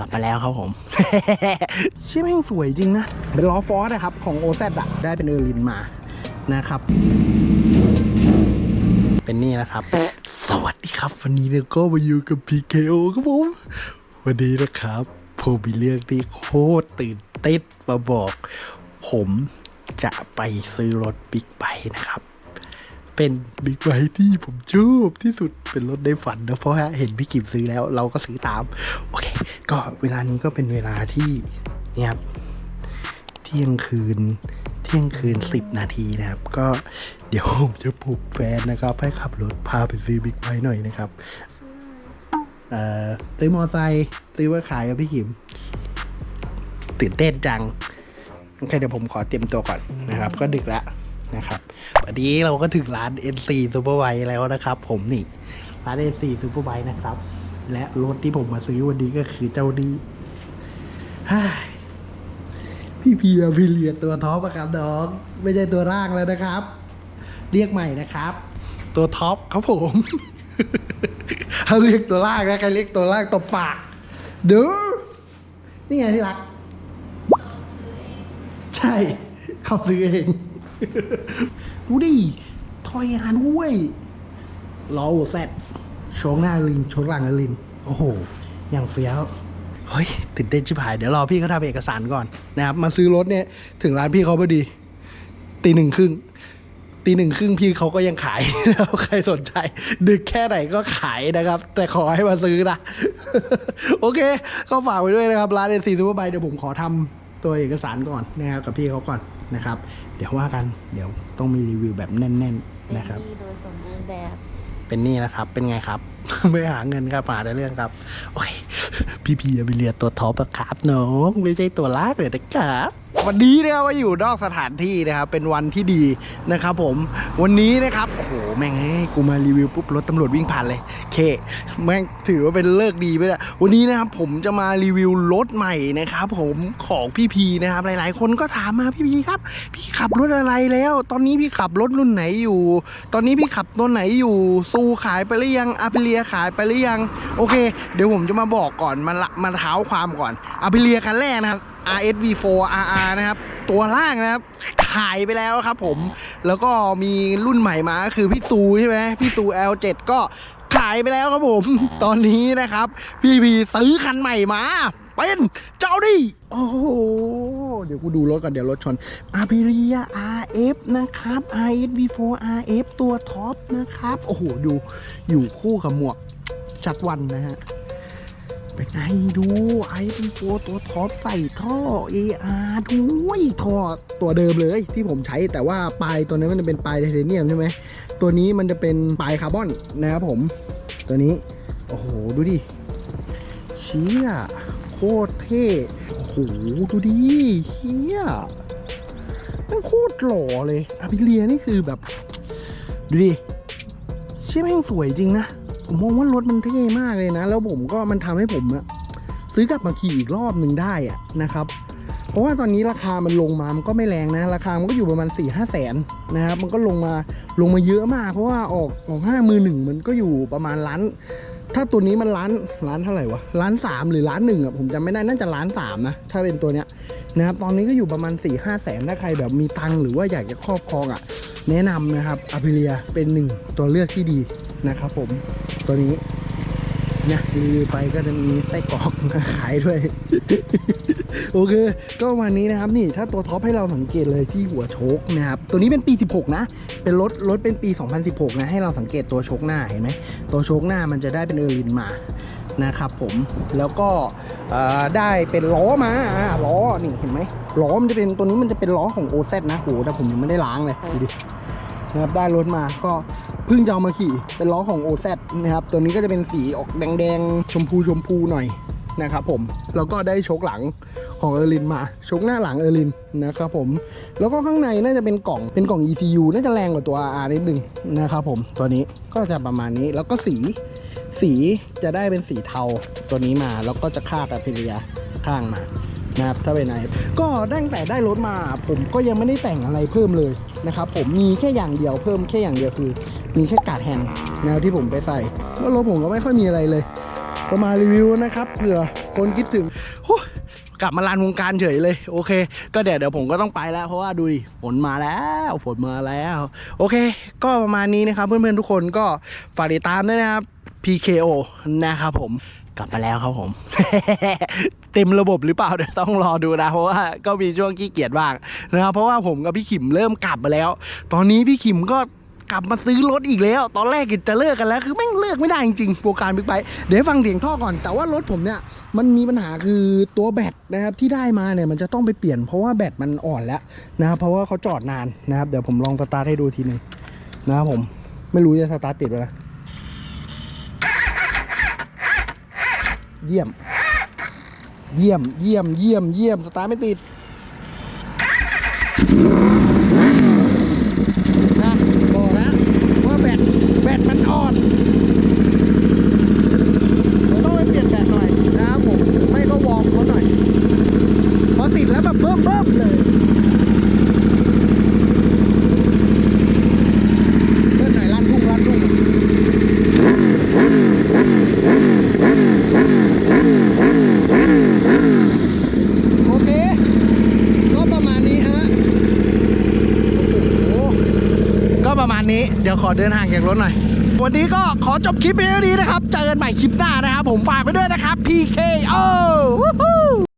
กลับมาแล้วครับผม ชื่อแม่งสวยจริงนะ เป็นล้อฟอสนะครับ ของโอแซอะได้เป็นเออร์ลินมานะครับ เป็นนี่นะครับ สวัสดีครับ วันนี้เราก็มาอยู่กับ PKO ครับผม วันนี้นะครับผมมีเรื่องที่โคตรตื่นเต้นมาบอก ผมจะไปซื้อรถบิ๊กไบค์นะครับ เป็นบิ๊กไบที่ผมชอบที่สุดเป็นรถในฝันนะเพราะเห็นพี่กิมซื้อแล้วเราก็ซื้อตาม โอเค ก็เวลานี้ก็เป็นเวลาที่เนี่ยครับเที่ยงคืนเที่ยงคืนสิบนาทีนะครับ ก็เดี๋ยวผมจะปลุกแฟนนะครับ ให้ขับรถพาไปซื้อบิ๊กไบหน่อยนะครับเอ่อซื้อมอไซค์ซื้อมาขายกับพี่ขิมตื่นเต้นจังโอเคเดี๋ยวผมขอเตรียมตัวก่อนนะครับ ก็ดึกแล้ว นะครับวันนี้เราก็ถึงร้าน N4 Superbike แล้วนะครับ ผมนี่ ร้าน N4 Superbike นะครับ และรถที่ผมมาซื้อวันนี้ก็คือเจ้านี้พี่เพียพี่เลียตัวท็อปอะครับน้อง ไม่ใช่ตัวร่างแล้วนะครับ เรียกใหม่นะครับ ตัวท็อปครับผมถ้าเรียกตัวล่างนะใครเรียกตัวล่างตบปากเด้อนี่ไงที่รัก ใช่ เขาซื้อเอง ดูดิทอยงานด้วยล้อโอแซดโชงหน้าลินโชงหลังลิน โอ้โห อย่างเฟี้ยว เฮ้ยตื่นเต้นชิบหาย เดี๋ยวรอพี่เขาทำเอกสารก่อนนะครับ มาซื้อรถเนี่ย ถึงร้านพี่เขาพอดี ตีหนึ่งครึ่งตีหนึ่งครึ่งพี่เขาก็ยังขายนะครับใครสนใจ ดึกแค่ไหนก็ขายนะครับ แต่ขอให้มาซื้อนะ โอเค ก็ฝากไว้ด้วยนะครับ ร้านเอซีซูเปอร์ไบเดี๋ยวผมขอทำตัวเอกสารก่อนนะครับกับพี่เขาก่อน นะครับ เดี๋ยวว่ากันเดี๋ยวต้องมีรีวิวแบบแน่น ๆ นะครับดีโดยสมบูรณ์แบบ เป็นนี่นะครับ เป็นไงครับไม่หาเงินครับหาแต่เรื่องครับ โอเค พี่พีอย่าไปเรียนตัวท็อปอะครับน้องไม่ใช่ตัวลากเลยนะครับวันนี้นะครับว่าอยู่นอกสถานที่นะครับเป็นวันที่ดีนะครับ ผมวันนี้นะครับโอ้โหแม่งเอ้ยกูมารีวิวปุ๊บรถตำรวจวิ่งผ่านเลยเคแม่งถือว่าเป็นเลิกดีไปล้ววันนี้นะครับผมจะมารีวิวรถใหม่นะครับ ผมของพี่พีนะครับหลาย ๆ คนก็ถามมาพี่พีครับ พี่ขับรถอะไรแล้ว ตอนนี้พี่ขับรถรุ่นไหนอยู่ ตอนนี้พี่ขับตัวไหนอยู่ซูขายไปหรือยังอาพิเลียขายไปหรือยัง โอเค เดี๋ยวผมจะมาบอกก่อนมาละมาเท้าความก่อนอาพิเลียคันแรกนะครับ RSV4 RR นะครับ ตัวล่างนะครับ ขายไปแล้วครับผม แล้วก็มีรุ่นใหม่มาคือพี่ตูใช่ไหมพี่ตู L7 ก็ขายไปแล้วครับผม ตอนนี้นะครับ พี่พีซื้อคันใหม่มา เป็นเจ้าดิโอ้โหเดี๋ยวกูดูรถก่อนเดี๋ยวรถชน a p i l i a RF นะครับ RSV4 RF ตัวท็อปนะครับ โอ้โห ดูอยู่คู่กับหมวกชัดวันนะฮะ เป็นไงดูไอเป็นตัวตัวท็อปใส่ท่อ AR ด้วยท่อตัวเดิมเลยที่ผมใช้แต่ว่าปลายตัวนี้มันจะเป็นปลายไทเทเนียมใช่ไหม ตัวนี้มันจะเป็นปลายคาร์บอนนะครับผม ตัวนี้ โอ้โห ดูดิเชี่ย คตรเท่โอ้โหดูดิเชี่ยมันโคตรหล่อเลยอาพิเลียนี่คือแบบ ดูดิเชี่ยแม่งสวยจริงนะ ผมมองว่ารถมันเท่มากเลยนะ แล้วผมก็มันทำให้ผมอะซื้อกลับมาขี่อีกรอบหนึ่งได้อะนะครับ เพราะว่าตอนนี้ราคามันลงมา มันก็ไม่แรงนะ ราคามันก็อยู่ประมาณ4ี่ห้าแสนนะครับ มันก็ลงมาลงมาเยอะมาก เพราะว่าออกออกห้ามือหนึ่งมันก็อยู่ประมาณล้าน ถ้าตัวนี้มันล้านล้านเท่าไหร่วะล้านสามหรือล้านหนึ่งอะผมจำไม่ได้น่าจะล้านสามนะถ้าเป็นตัวเนี้ยนะครับตอนนี้ก็อยู่ประมาณ4ี่ห้าแสนถ้าใครแบบมีตังหรือว่าอยากจะครอบครองอะ แนะนำนะครับอพิเลียเป็นหนึ่งตัวเลือกที่ดีนะครับผมตัวนี้เนะรีวิวไปก็จะมีไส้กรอกมาขายด้วย โอเค ก็วันนี้นะครับนี่ถ้าตัวท็อปให้เราสังเกตเลยที่หัวโชคนะครับ ตัวนี้เป็นปี 16 นะ เป็นรถรถเป็นปี 2016 นะ ให้เราสังเกตตัวโชคหน้าเห็นไหมตัวโชคหน้ามันจะได้เป็นเออร์ลินมานะครับผมแล้วก็ได้เป็นล้อมาล้อนี่เห็นไหมล้อมันจะเป็นตัวนี้มันจะเป็นล้อของ OZ นะโหแต่ผมยังไม่ได้ล้างเลยดูดินะครับได้รถมาก็เพิ่งจะเอามาขี่เป็นล้อของ OZ นะครับตัวนี้ก็จะเป็นสีออกแดงๆชมพูชมพูหน่อย นะครับผมแล้วก็ได้ชคหลังของเออรินมาชคหน้าหลังเออรินนะครับผมแล้วก็ข้างในน่าจะเป็นกล่องเป็นกล่อง ECU น่าจะแรงกว่าตัว RR นิดนึงนะครับผมตัวนี้ก็จะประมาณนี้แล้วก็สีสีจะได้เป็นสีเทาตัวนี้มา แล้วก็จะคาดอะพิริยาข้างมานะครับถ้าเป็นไงก็ตั้งแต่ได้รถมา ผมก็ยังไม่ได้แต่งอะไรเพิ่มเลยนะครับผมมีแค่อย่างเดียวเพิ่มแค่อย่างเดียวคือ มีแค่กาดแฮนด์แนวที่ผมไปใส่แล้วรถผมก็ไม่ค่อยมีอะไรเลย ก็มารีวิวนะครับเผื่อคนคิดถึงกลับมาลานวงการเฉยเลยโอเค ก็เดี๋ยวเดี๋ยวผมก็ต้องไปแล้ว เพราะว่าดูดิฝนมาแล้วฝนมาแล้ว โอเค ก็ประมาณนี้นะครับ เพื่อนๆทุกคนก็ฝากติดตามด้วยนะครับ PKO นะครับผมกลับมาแล้วครับผม เต็มระบบหรือเปล่าเดี๋ยวต้องรอดูนะ เพราะว่าก็มีช่วงขี้เกียจบ้างนะครับเพราะว่าผมกับพี่ขิมเริ่มกลับมาแล้ว ตอนนี้พี่ขิมก็ กลับมาซื้อรถอีกแล้ว ตอนแรกกิจจะเลิกกันแล้ว คือแม่งเลิกไม่ได้จริงๆโปรการบิ๊กไบค์เดี๋ยวฟังเสียงท่อก่อน แต่ว่ารถผมเนี่ย มันมีปัญหาคือตัวแบตนะครับที่ได้มาเนี่ยมันจะต้องไปเปลี่ยนเพราะว่าแบตมันอ่อนแล้วนะครับเพราะว่าเขาจอดนานนะครับเดี๋ยวผมลองสตาร์ทให้ดูทีหนึ่งนะครับผมไม่รู้จะสตาร์ทติดไว้นะเยี่ยม เยี่ยม เยี่ยม เยี่ยม เยี่ยม สตาร์ทไม่ติด นะบอกแล้วว่าแบต แบตมันอ่อนเดี๋ยวต้องไปเปลี่ยนแบตหน่อยนะครับผม ไม่ก็วอร์มเขาหน่อย พอติดแล้วแบบเบิ่มเบิ่มเลยเลื่อนหน่อยลั่นทุ่งลั่นทุ่ง โอเค ก็ประมาณนี้ฮะ โอ้โห ก็ประมาณ นี้เดี๋ยวขอเดินห่างจากรถหน่อย วันนี้ก็ขอจบคลิปเพียงเท่านี้นะครับ เจอกันใหม่คลิปหน้านะครับ ผมฝากไปด้วยนะครับ PKO